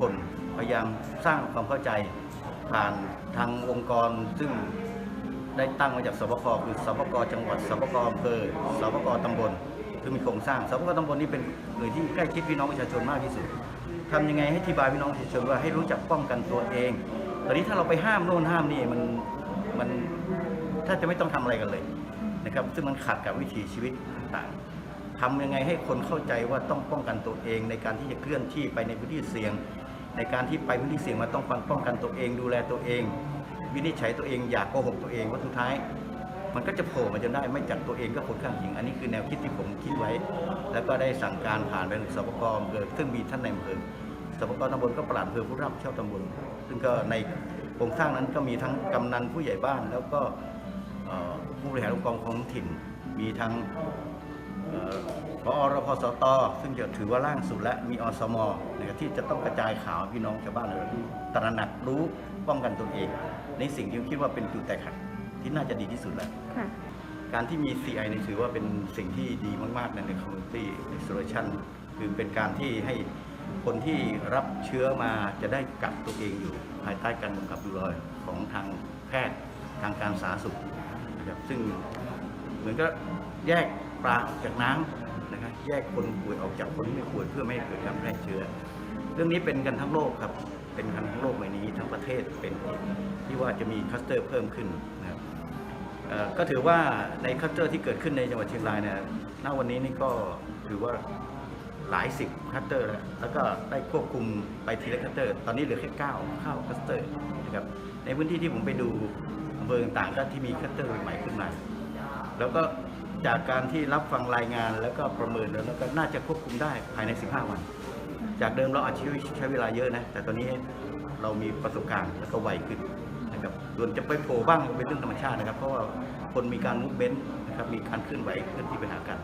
คนพยายามสร้างความเข้าใจผ่านทางองค์กร ซึ่งได้ตั้งมาจากสปกคือสปกจังหวัดสปกอำเภอสปกตำบลคือมีโครงสร้างสปกตำบลนี่เป็นหน่วยที่ใกล้ชิดพี่น้องประชาชนมากที่สุดทำยังไงให้อธิบายพี่น้องประชาชนว่าให้รู้จักป้องกันตัวเอง ตอนนี้ถ้าเราไปห้ามโน่นห้ามนี่มันมันถ้าจะไม่ต้องทำอะไรกันเลยนะครับ ซึ่งมันขัดกับวิถีชีวิตต่างๆทำยังไงให้คนเข้าใจว่าต้องป้องกันตัวเองในการที่จะเคลื่อนที่ไปในพื้นที่เสี่ยง ในการที่ไปพื้นที่เสี่ยงมาต้องป้องกันตัวเองดูแลตัวเอง วินิจฉัยตัวเองอย่าโกหกตัวเองว่าสุดท้าย มันก็จะโผล่มาจนได้ไม่จับตัวเองก็คนข้างเคียงอันนี้คือแนวคิดที่ผมคิดไว้ แล้วก็ได้สั่งการผ่านไปถึงสปกอำเภอซึ่งมีท่านในอำเภอสปกตำบลก็ปลัดอำเภอผู้รับผิดชอบตำบลซึ่งก็ในโครงสร้างนั้นก็มีทั้งกำนันผู้ใหญ่บ้าน แล้วก็ผู้บริหารองค์กรของถิ่น มีทั้ง พอรพสต ซึ่งจะถือว่าล่างสุดและมีอสมนะที่จะต้องกระจายข่าวพี่น้องชาวบ้านเราตระหนักรู้ป้องกันตนเอง ในสิ่งที่คิดว่าเป็นจุดแตกหักที่น่าจะดีที่สุดแล้วค่ะการที่มี CI เนี่ถือว่าเป็นสิ่งที่ดีมากๆ ใน community isolation คือเป็นการที่ให้คนที่รับเชื้อมาจะได้กักตัวเองอยู่ภายใต้การกำกับดูแลของทางแพทย์ทางการสาธารณสุขนะครับซึ่งเหมือนก็แยก ปลาออกจากน้ำนะครับแยกคนป่วยออกจากคนที่ไม่ป่วยเพื่อไม่ให้เกิดการแพร่เชื้อ เรื่องนี้เป็นกันทั้งโลกครับเป็นกันทั้งโลกใบนี้ทั้งประเทศเป็นที่ว่าจะมีคัสเตอร์เพิ่มขึ้นนะครับก็ถือว่าในคัสเตอร์ที่เกิดขึ้นในจังหวัดเชียงรายเนี่ยณวันนี้นี่ก็ถือว่าหลายสิบคัสเตอร์แล้วแล้วก็ได้ควบคุมไปทีละคัสเตอร์ ตอนนี้เหลือแค่9เข้าคัสเตอร์นะครับ ในพื้นที่ที่ผมไปดูอำเภอต่างๆก็ที่มีคัสเตอร์ใหม่ขึ้นมา แล้วก็ จากการที่รับฟังรายงานแล้วก็ประเมินแล้วก็น่าจะควบคุมได้ภายใน 15 วัน จากเดิมเราอาจจะใช้เวลาเยอะนะ แต่ตอนนี้เรามีประสบการณ์แล้วก็ไวขึ้นนะครับส่วนจะไปโผล่บ้างเป็นเรื่องธรรมชาตินะครับ เพราะว่าคนมีการมุกเบนนะครับมีการเคลื่อนไหวเคลื่อนที่ไปหากัน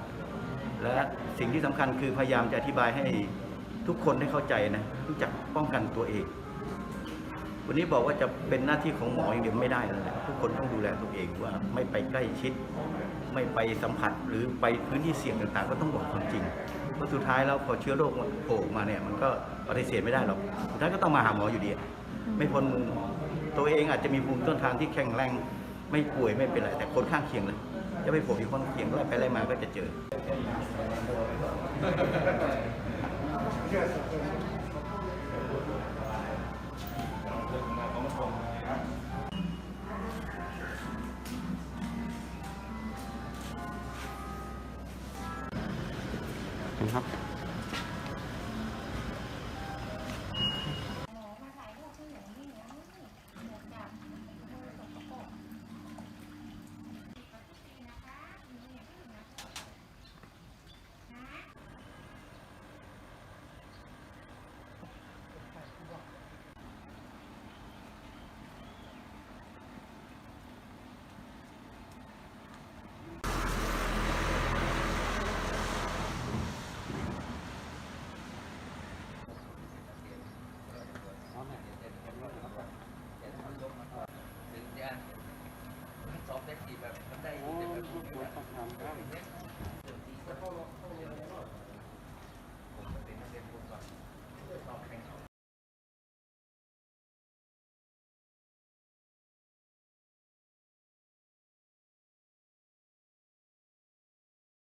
และสิ่งที่สำคัญคือพยายามจะอธิบายให้ทุกคนได้เข้าใจนะรู้จักป้องกันตัวเอง วันนี้บอกว่าจะเป็นหน้าที่ของหมออย่างเดียวไม่ได้แล้วนะทุกคนต้องดูแลตัวเองว่าไม่ไปใกล้ชิด ไม่ไปสัมผัสหรือไปพื้นที่เสี่ยงต่างๆ ก็ต้องบอกความจริงเพราะสุดท้ายแล้วพอเชื้อโรคมันโผล่มาเนี่ยมันก็ปฏิเสธไม่ได้หรอกสุดท้ายก็ต้องมาหาหมออยู่ดีไม่พ้นมือตัวเองอาจจะมีภูมิต้นทานที่แข็งแรงไม่ป่วยไม่เป็นไรแต่คนข้างเคียงเลยจะไปโผล่ที่คนเคียงไล่ไปไล่มาก็จะเจอ ครับ